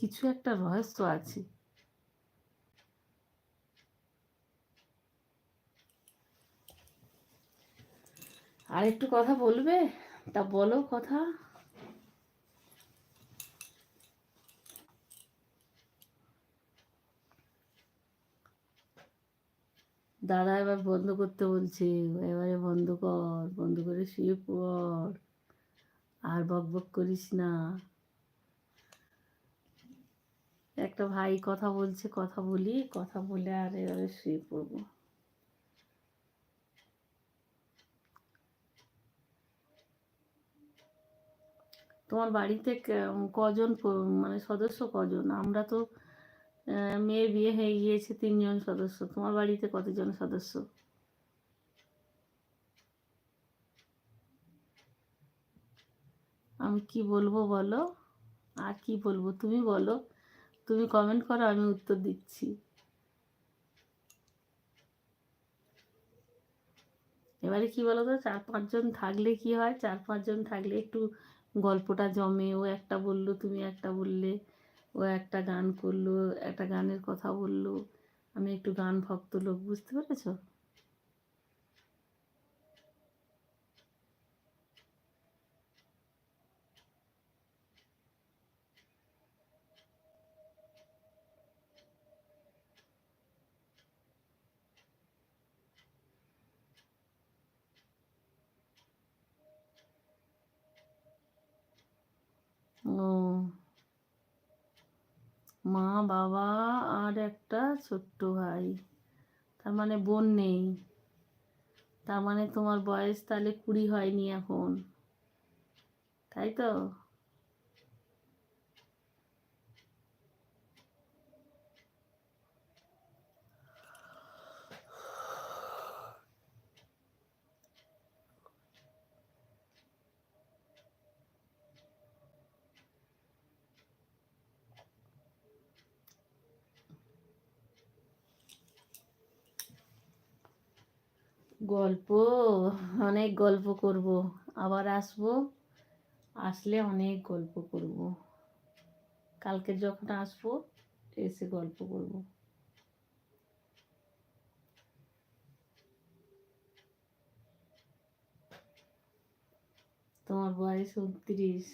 কিছু একটা রহস্য আছে। আর একটু কথা বলবে? তা বলো কথা। দাদা এবার বন্ধ করতে বলছে, এবারে বন্ধ কর, বন্ধ করে শুয়ে পড়। আর বক বক করিস না। একটা ভাই কথা বলছে, কথা বলি, কথা বলে আর এবারে শুয়ে পড়ব। তোমার বাড়িতে কজন মানে সদস্য কজন? আমরা তো মেয়ের বিয়ে হয়ে গিয়েছে, তিনজন সদস্য। তোমার বাড়িতে কতজন সদস্য? আমি কি বলব বলো? আর কি বলব? তুমি বলো। তুমি কমেন্ট করো, আমি উত্তর দিচ্ছি। এবারে কি বলো তো চার পাঁচজন থাকলে কি হয়? চার পাঁচজন থাকলে একটু গল্পটা জমে, ও একটা বলল, তুমি একটা বললে, ও একটা গান করল, একটা গানের কথা বলল। আমি একটু গান ভক্ত লোক, বুঝতে পেরেছ? ও। মা, বাবা আর একটা ছোট্ট ভাই। তার মানে বোন নেই। তার মানে তোমার বয়স তাহলে কুড়ি হয়নি এখন। তাই তো? গল্প, অনেক গল্প করব। আবার আসব। আসলে অনেক গল্প করব। কালকে যখন আসব, এসে গল্প করব। তোমার বয়স উনত্রিশ।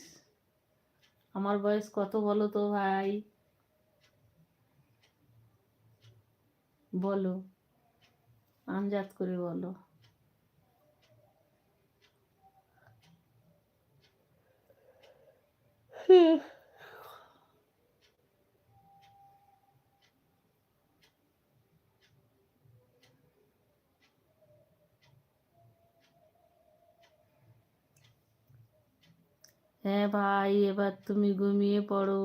আমার বয়স কত বলো তো ভাই? বলো। আমজাদ করে বলো। হ্যাঁ ভাই এবার তুমি ঘুমিয়ে পড়ো।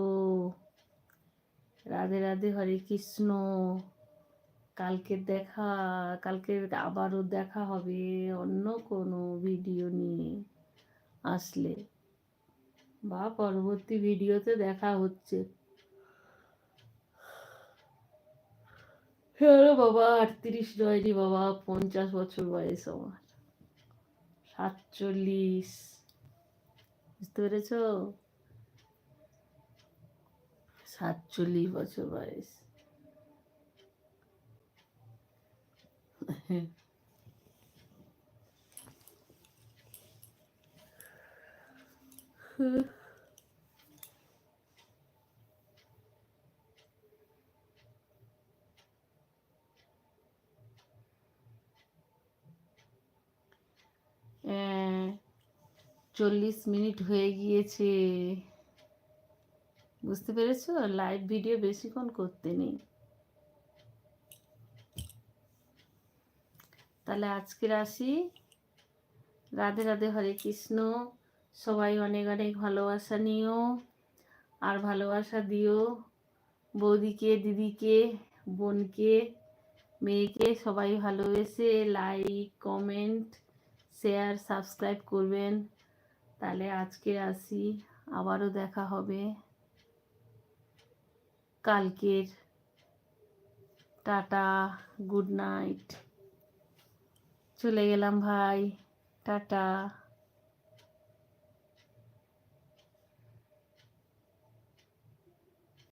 রাধে রাধে হরে কৃষ্ণ। কালকে দেখা, কালকে আবারও দেখা হবে অন্য কোনো ভিডিও নিয়ে আসলে। বা পরবর্তী ভিডিওতে দেখা হচ্ছে। হ্যাঁ বাবা, আটত্রিশ নয়নি বাবা, পঞ্চাশ বছর বয়স আমার। সাতচল্লিশ। বুঝতে পেরেছ? সাতচল্লিশ বছর বয়স। হ্যাঁ চল্লিশ মিনিট হয়ে গিয়েছে। বুঝতে পেরেছ? লাইভ ভিডিও বেশিক্ষণ করতে নেই। তাহলে আজকের আসি। রাধে রাধে হরে কৃষ্ণ। সবাই অনেক অনেক ভালোবাসা নিও আর ভালোবাসা দিও। বৌদিকে, দিদিকে, বোনকে, মেয়েকে সবাই ভালোবেসে লাইক কমেন্ট শেয়ার সাবস্ক্রাইব করবেন। তাহলে আজকে আসি। আবারও দেখা হবে কালকের। টাটা গুড নাইট চলে গেলাম ভাই টাটা।